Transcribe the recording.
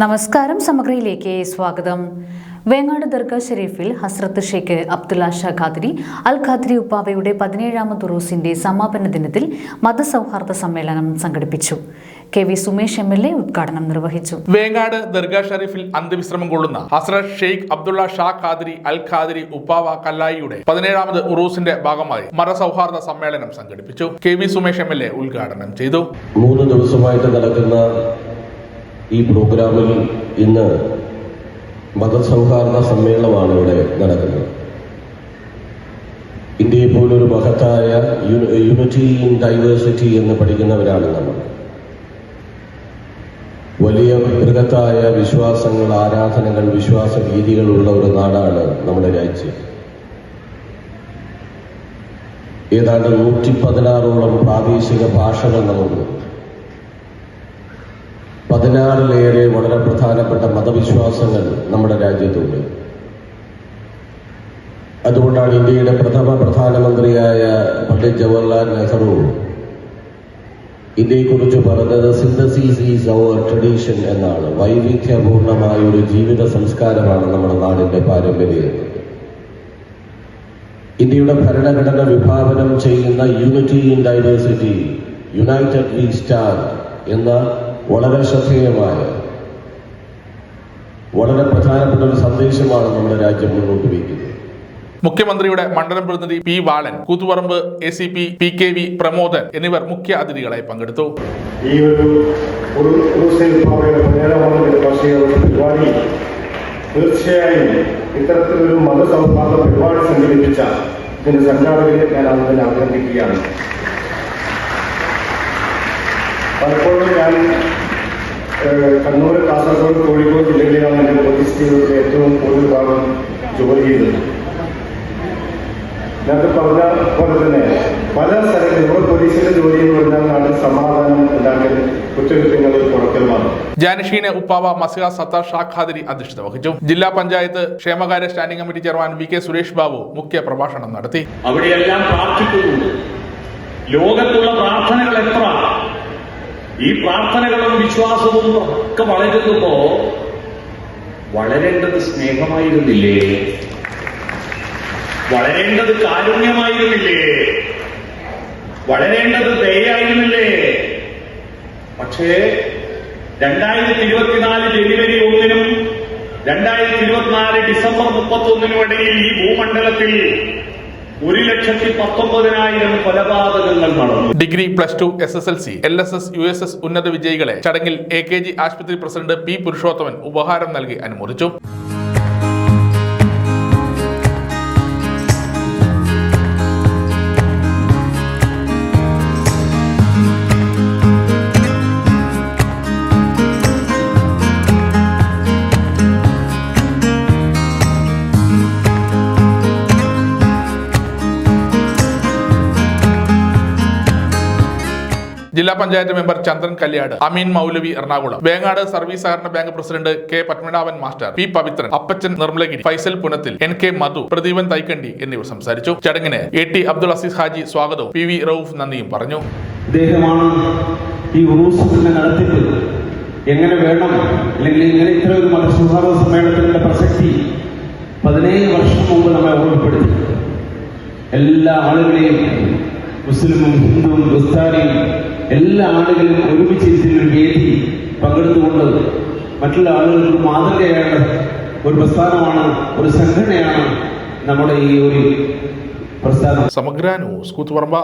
നമസ്കാരം സമഗ്രയിലേക്ക് സ്വാഗതം. വേങ്ങാട് ദർഗ ഷെരീഫിൽ ഹസ്രത്ത് ഷെയ്ഖ് അബ്ദുല്ല ഷാ ഖാദ്രി അൽ ഖാദ്രി ഉപ്പാവയുടെ പതിനേഴാമത് ഉറൂസിന്റെ സമാപന ദിനത്തിൽ മതസൗഹാർദ്ദ സമ്മേളനം സംഘടിപ്പിച്ചു. K V Sumesh M L A ഉദ്ഘാടനം നിർവഹിച്ചു. വേങ്ങാട് ദർഗ ഷെരീഫിൽ അന്ത്യവിശ്രമം കൊള്ളുന്ന ഹസ്രത് ഷെയ്ഖ് അബ്ദുള്ള ഷാ ഖാദ്രി അൽ ഖാദ്രി ഉപ്പാവ കല്ലായിയുടെ പതിനേഴാമത് ഉറൂസിന്റെ ഭാഗമായി മതസൗഹാർദ്ദ സമ്മേളനം സംഘടിപ്പിച്ചു. K V Sumesh M L A ഉദ്ഘാടനം ചെയ്തു. മൂന്ന് ദിവസമായിട്ട് നടക്കുന്ന ഈ പ്രോഗ്രാമിൽ ഇന്ന് മതസൗഹാർദ്ദ സമ്മേളനമാണ് ഇവിടെ നടക്കുന്നത്. ഇന്ത്യയെ പോലൊരു മഹത്തായ യൂണിറ്റി ഇൻ ഡൈവേഴ്സിറ്റി എന്ന് പഠിക്കുന്നവരാണ് നമ്മൾ. വലിയ ബൃഹത്തായ വിശ്വാസങ്ങൾ ആരാധനകൾ വിശ്വാസ രീതികളുള്ള ഒരു നാടാണ് നമ്മുടെ രാജ്യം. ഏതാണ്ട് നൂറ്റി പതിനാറോളം പ്രാദേശിക ഭാഷകൾ നമുക്കുണ്ട്. പതിനാറിലേറെ വളരെ പ്രധാനപ്പെട്ട മതവിശ്വാസങ്ങൾ നമ്മുടെ രാജ്യത്തുണ്ട്. അതുകൊണ്ടാണ് ഇന്ത്യയുടെ പ്രഥമ പ്രധാനമന്ത്രിയായ പണ്ഡിറ്റ് ജവഹർലാൽ നെഹ്റു ഇന്ത്യയെക്കുറിച്ച് പറഞ്ഞത് സിന്തസിസ് ഈസ് അവർ ട്രഡീഷൻ എന്നാണ്. വൈവിധ്യപൂർണമായ ഒരു ജീവിത സംസ്കാരമാണ് നമ്മുടെ നാടിന്റെ പാരമ്പര്യം. ഇന്ത്യയുടെ ഭരണഘടന വിഭാവനം ചെയ്യുന്ന unity in diversity united we stand എന്ന വളരെ ശ്രദ്ധേയമായ വളരെ പ്രധാനപ്പെട്ട ഒരു സന്ദേശമാണ് നമ്മുടെ രാജ്യം മുന്നോട്ട് വയ്ക്കുന്നത്. മുഖ്യമന്ത്രിയുടെ മണ്ഡലം പ്രതിനിധി P Balan Koothuparamba A C P P K V Pramodan എന്നിവർ മുഖ്യ അതിഥികളായി പങ്കെടുത്തു. ഈ ഒരു പരിപാടി തീർച്ചയായും ഇത്തരത്തിലൊരു മതസൗഹാർദ്ദ പരിപാടി സംഘടിപ്പിച്ച ഇതിന്റെ സംഘാടകരെ ഞാൻ അതിനെ അഭിനന്ദിക്കുകയാണ്. പലപ്പോഴും ഞാൻ കണ്ണൂർ കാസർഗോഡ് കോഴിക്കോട് ജില്ലകളിലാണ് എന്റെ പോലീസ് ഏറ്റവും കൂടുതൽ ഭാഗം ജോലി ചെയ്തത് നേരത്തെ പറഞ്ഞ പോലെ തന്നെ പല സ്ഥലങ്ങളിൽ ഇവിടെ പോലീസിന്റെ ജോലി എന്ന് പറഞ്ഞാൽ നാട്ടിൽ സമാധാനം ഉണ്ടാക്കൽ കുറ്റകൃത്യങ്ങൾ കുറയ്ക്കലുമാണ് ജാനിഷീനെ ഉപ്പാവ മസിഹ സത്താർ ഷാഖാദിരി അധ്യക്ഷത വഹിച്ചു. ജില്ലാ പഞ്ചായത്ത് ക്ഷേമകാര്യ standing committee chairman V K Suresh Babu മുഖ്യ പ്രഭാഷണം നടത്തി. അവിടെയെല്ലാം പ്രാർത്ഥിക്കുന്നുണ്ട്. ലോകത്തുള്ള പ്രാർത്ഥനകൾ എത്ര ഈ പ്രാർത്ഥനകളും വിശ്വാസവും ഒക്കെ വളരുന്നപ്പോ വളരേണ്ടത് സ്നേഹമായിരുന്നില്ലേ? വളരേണ്ടത് കാരുണ്യമായിരുന്നില്ലേ? വളരേണ്ടത് ദയായിരുന്നില്ലേ പക്ഷേ രണ്ടായിരത്തി ഇരുപത്തിനാല് ജനുവരി ഒന്നിനും രണ്ടായിരത്തി ഇരുപത്തിനാല് ഡിസംബർ മുപ്പത്തൊന്നിനും ഇടയിൽ ഈ ഭൂമണ്ഡലത്തിൽ ഒരു ലക്ഷത്തി പത്തൊമ്പതിനായിരം കൊലപാതകങ്ങൾ നടന്നു. Degree plus two S S L C L S S U S S ഉന്നത വിജയികളെ ചടങ്ങിൽ എ കെ ജി ആശുപത്രി പ്രസിഡന്റ് പി പുരുഷോത്തമൻ ഉപഹാരം നൽകി അനുമോദിച്ചു. ജില്ലാ പഞ്ചായത്ത് മെമ്പർ ചന്ദ്രൻ കല്യാട് അമീൻ മൗലവി എറണാകുളം വേങ്ങാട് സർവീസ് സഹകരണ bank president K Padmanabhan master P Pavithran Appachan Nirmalagiri Faisal Punathil N K Madhu Pradeepan Thaikandi എന്നിവർ സംസാരിച്ചു. ചടങ്ങിന് എ ടി അബ്ദുൾ അസീസ് ഹാജി സ്വാഗതവും പി വി റൌഫ് നന്ദിയും പറഞ്ഞു. ഈ എങ്ങനെ വേണം അല്ലെങ്കിൽ ഇങ്ങനെ ഇത്ര ഒരു മതസൗഹാർദ്ദ സമ്മേളനത്തിന്റെ പ്രസക്തി പതിനേഴ് വർഷം മുമ്പ് നമ്മെ ഓർമ്മപ്പെടുത്തി എല്ലാ ആളുകളെയും മുസ്ലിമും ഹിന്ദുവും ക്രിസ്ത്യാനിയും എല്ലാ ആളുകളും ഒരുമിച്ച് ഒരു വേദി പങ്കെടുത്തുകൊണ്ട് മറ്റുള്ള ആളുകൾക്ക് മാതൃകയാണ് ഒരു പ്രസ്ഥാനമാണ് ഒരു സംഘടനയാണ് നമ്മുടെ ഈ ഒരു പ്രസ്ഥാനം. സമഗ്ര ന്യൂസ് കൂത്തുപറമ്പ.